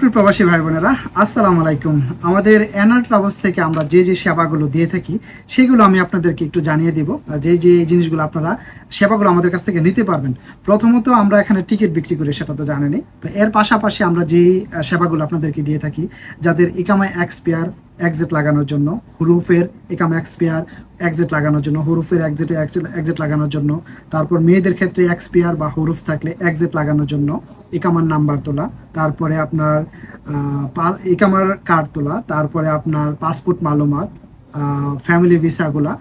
সুপ্রিয় প্রবাসী ভাই বোনেরা, আসসালাম আলাইকুম। আমাদের এনআর ট্রাভেলস থেকে আমরা যে যে সেবাগুলো দিয়ে থাকি, সেগুলো আমি আপনাদেরকে একটু জানিয়ে দিব। যে যে জিনিসগুলো আপনারা সেবাগুলো আমাদের কাছ থেকে নিতে পারবেন, প্রথমত আমরা এখানে টিকিট বিক্রি করি, সেটা তো জানেনি তো এর পাশাপাশি আমরা যে সেবাগুলো আপনাদেরকে দিয়ে থাকি, যাদের ইকামায় এক্সপিয়ার এক্সিট লাগানোর জন্য, হুরুফের একাম এক্সপিয়ার এক্সিট লাগানোর জন্য, হুরুফের এক্সিটে এক্সিট লাগানোর জন্য, তারপর মেয়েদের ক্ষেত্রে এক্সপিয়ার বা হুরুফ থাকলে এক্সিট লাগানোর জন্য একামার নাম্বার তোলা, তারপরে আপনার একামার কার্ড তোলা, তারপরে আপনার পাসপোর্ট মালুমাত ফ্যামিলি ভিসাগুলা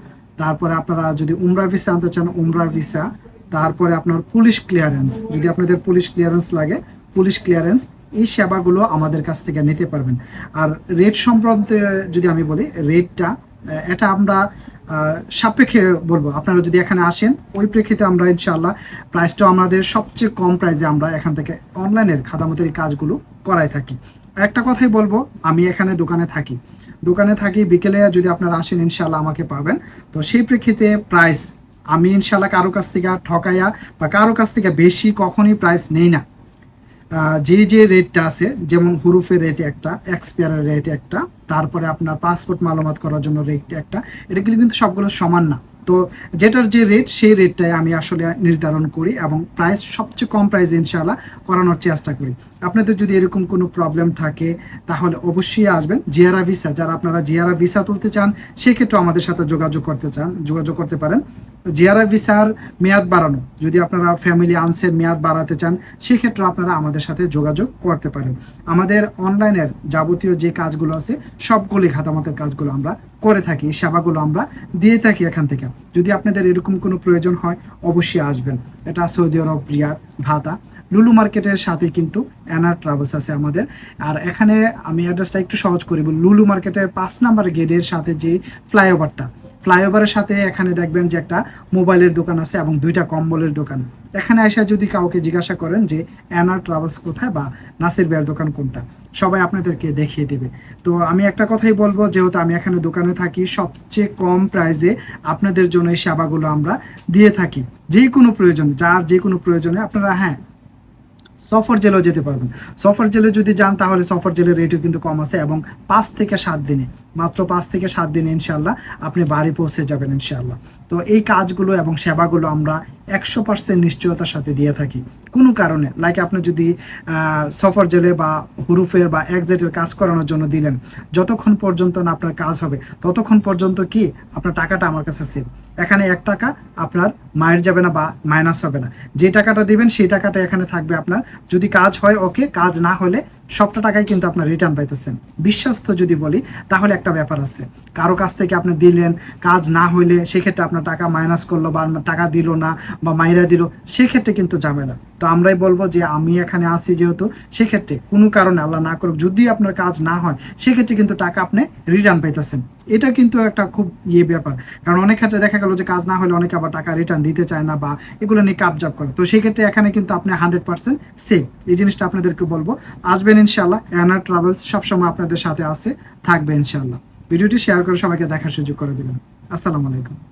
তারপরে আপনারা যদি উমরা ভিসা আনতে চান, উমরা ভিসা তারপরে আপনার পুলিশ ক্লিয়ারেন্স যদি আপনাদের পুলিশ ক্লিয়ারেন্স লাগে, পুলিশ ক্লিয়ারেন্স এই সেবাগুলো আমাদের কাছ থেকে নিতে পারবেন। আর রেট সম্পর্কে যদি আমি বলি, রেটটা এটা আমরা সাপেক্ষে বলব। আপনারা যদি এখানে আসেন, ওই প্রেক্ষিতে আমরা ইনশাল্লাহ প্রাইসটাও আমাদের সবচেয়ে কম প্রাইসে আমরা এখান থেকে অনলাইনের খাদামতের কাজগুলো করাই থাকি। একটা কথাই বলব, আমি এখানে দোকানে থাকি। দোকানে থাকি, বিকেলে যদি আপনারা আসেন ইনশাল্লাহ আমাকে পাবেন। তো সেই প্রেক্ষিতে প্রাইস আমি ইনশাল্লাহ কারও কাছ থেকে ঠকাইয়া বা কারও কাছ থেকে বেশি কখনই প্রাইস নেই না। যে যে রেটটা আছে, যেমন হুরুফের রেট একটা এক্সপায়ারের রেট একটা, তারপরে আপনার পাসপোর্ট মালামত করার জন্য রেট একটা, এটা কিন্তু সবগুলো সমান না। তো যেটার যে রেট সেই রেটটাই আমি আসলে নির্ধারণ করি এবং প্রাইস সবচেয়ে কম প্রাইস ইনশাআল্লাহ করানোর চেষ্টা করি। আপনাদের যদি এরকম কোনো প্রবলেম থাকে, তাহলে অবশ্যই আসবেন। জিয়ারা ভিসা যারা আপনারা জিয়ারা ভিসা তুলতে চান, সেক্ষেত্রে আমাদের সাথে যোগাযোগ করতে চান, যোগাযোগ করতে পারেন। জিয়ারা ভিসার মেয়াদ বাড়ানো, যদি আপনারা ফ্যামিলি আনসের মেয়াদ বাড়াতে চান, সেক্ষেত্রে আপনারা আমাদের সাথে যোগাযোগ করতে পারেন। আমাদের অনলাইনের যাবতীয় যে কাজগুলো আছে সবগুলি খাতামতের কাজগুলো আমরা করে থাকি, সেবাগুলো আমরা দিয়ে থাকি এখান থেকে। যদি আপনাদের এরকম কোনো প্রয়োজন হয়, অবশ্যই আসবেন। এটা সৌদি আরব, রিয়াদ, ভাতা। লুলু মার্কেটের সাথে কিন্তু অ্যানার ট্রাভেলস আছে আমাদের। আর এখানে আমি অ্যাড্রেসটা একটু সহজ করি লুলু মার্কেটের পাঁচ নাম্বার গেটের সাথে যে ফ্লাইওভারটা ফ্লাইওভারের সাথে এখানে দেখবেন যে একটা মোবাইলের দোকান আছে এবং দুইটা কম্বলের দোকান। এখানে এসে যদি কাউকে জিজ্ঞাসা করেন যে অ্যানার ট্রাভেলস কোথায়? বা, নাসির বিয়ার দোকান কোনটা? সবাই আপনাদেরকে দেখিয়ে দেবে। তো আমি একটা কথাই বলব, যেহেতু আমি এখানে দোকানে থাকি, সবচেয়ে কম প্রাইসে আপনাদের জন্য এই সেবাগুলো আমরা দিয়ে থাকি। যে কোনো প্রয়োজন, যার যে কোনো প্রয়োজনে আপনারা হ্যাঁ সফর জেলেও যেতে পারবেন। সফর জেলে যদি যান, তাহলে সফর জেলের রেটও কিন্তু কম আছে এবং পাঁচ থেকে সাত দিনে। মাত্র পাঁচ থেকে সাত দিন ইনশাল্লাহ আপনি বাড়ি পৌঁছে যাবেন ইনশাল্লাহ তো এই কাজগুলো এবং সেবাগুলো আমরা একশো পার্সেন্ট নিশ্চয়তার সাথে দিয়ে থাকি। কোনো কারণে লাইক আপনি যদি সফর জেলে বা হুরুফের বা একজেটের কাজ করানোর জন্য দিলেন, যতক্ষণ পর্যন্ত না আপনার কাজ হবে, ততক্ষণ পর্যন্ত কি আপনার টাকাটা আমার কাছে সেভ এখানে এক টাকা আপনার মায়ের যাবে না বা মাইনাস হবে না। যে টাকাটা দিবেন, সেই টাকাটা এখানে থাকবে আপনার। যদি কাজ হয় ওকে কাজ না হলে সবটা টাকাই কিন্তু আপনার রিটার্ন পাইতেছেন। বিশ্বস্ত যদি বলি, তাহলে একটা ব্যাপার আছে। কারও কাছ থেকে আপনি দিলেন, কাজ না হইলে সেক্ষেত্রে আপনার টাকা মাইনাস করল বা টাকা দিল না বা মাইরা দিল, সেক্ষেত্রে কিন্তু ঝামেলা। তো আমরাই বলব যে আমি এখানে আসি যেহেতু, সেক্ষেত্রে কোনো কারণে আল্লাহ না করুক, যদি আপনার কাজ না হয়, সেক্ষেত্রে কিন্তু টাকা আপনি রিটার্ন পাইতেছেন। এটা কিন্তু একটা খুব ইয়ে ব্যাপার। কারণ অনেক ক্ষেত্রে দেখা গেল যে কাজ না হলে অনেকে আবার টাকা রিটার্ন দিতে চায় না বা এগুলো নিয়ে কাপ কাপজাপ করে। তো সেই ক্ষেত্রে এখানে কিন্তু আপনি হান্ড্রেড পার্সেন্ট সেফ এই জিনিসটা আপনাদেরকে বলব। আসবেন ইনশাল্লাহ অ্যানার ট্রাভেলস সবসময় আপনাদের সাথে আছে, থাকবে ইনশাল্লাহ ভিডিওটি শেয়ার করে সবাইকে দেখার সুযোগ করে দেবেন। আসসালামু আলাইকুম।